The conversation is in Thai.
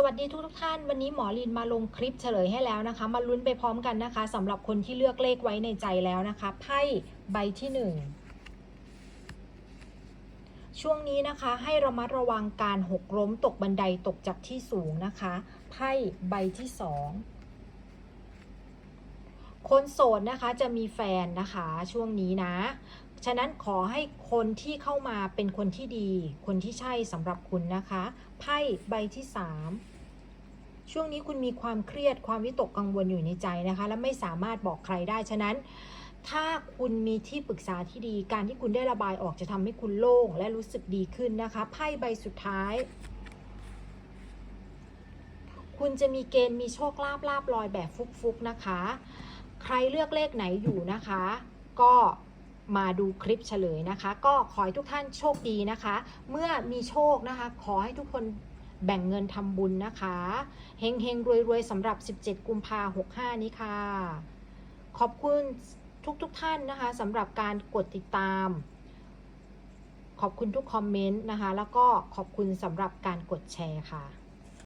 สวัสดีทุกทุกท่าน วันนี้หมอลินมาลงคลิปเฉลยให้แล้วนะคะ มาลุ้นไปพร้อมกันนะคะสำหรับคนที่เลือกเลขไว้ในใจแล้วนะคะไพ่ใบที่หนึ่งช่วงนี้นะคะให้ระมัดระวังการหกล้มตกบันไดตกจากที่สูงนะคะไพ่ใบที่สอง คนโสดนะคะจะมีแฟนนะคะช่วงนี้นะ ฉะนั้นขอให้คนที่เข้ามาเป็นคนที่ดี คนที่ใช่สำหรับคุณนะคะไพ่ใบที่3ช่วงนี้คุณมีความเครียดความวิตกกังวลอยู่ในใจนะคะ และไม่สามารถบอกใครได้ฉะนั้น ถ้าคุณมีที่ปรึกษาที่ดี การที่คุณได้ระบายออกจะทำให้คุณโล่งและรู้สึกดีขึ้นนะคะไพ่ใบสุดท้าย คุณจะมีเกณฑ์มีโชคลาภลาบลอยแบบฟุกๆนะคะ ใครเลือกเลขไหนอยู่นะคะ ก็มาดูคลิปเฉลยนะคะ ก็ขอให้ทุกท่านโชคดีนะคะ เมื่อมีโชคนะคะ ขอให้ทุกคนแบ่งเงินทำบุญนะคะเฮงเฮงรวยรวยสำหรับ 17 กุมภาหกห้านี้ค่ะ ขอบคุณทุกทุกๆท่านนะคะสำหรับการกดติดตาม ขอบคุณทุกคอมเมนต์นะคะ แล้วก็ขอบคุณสำหรับการกดแชร์ค่ะ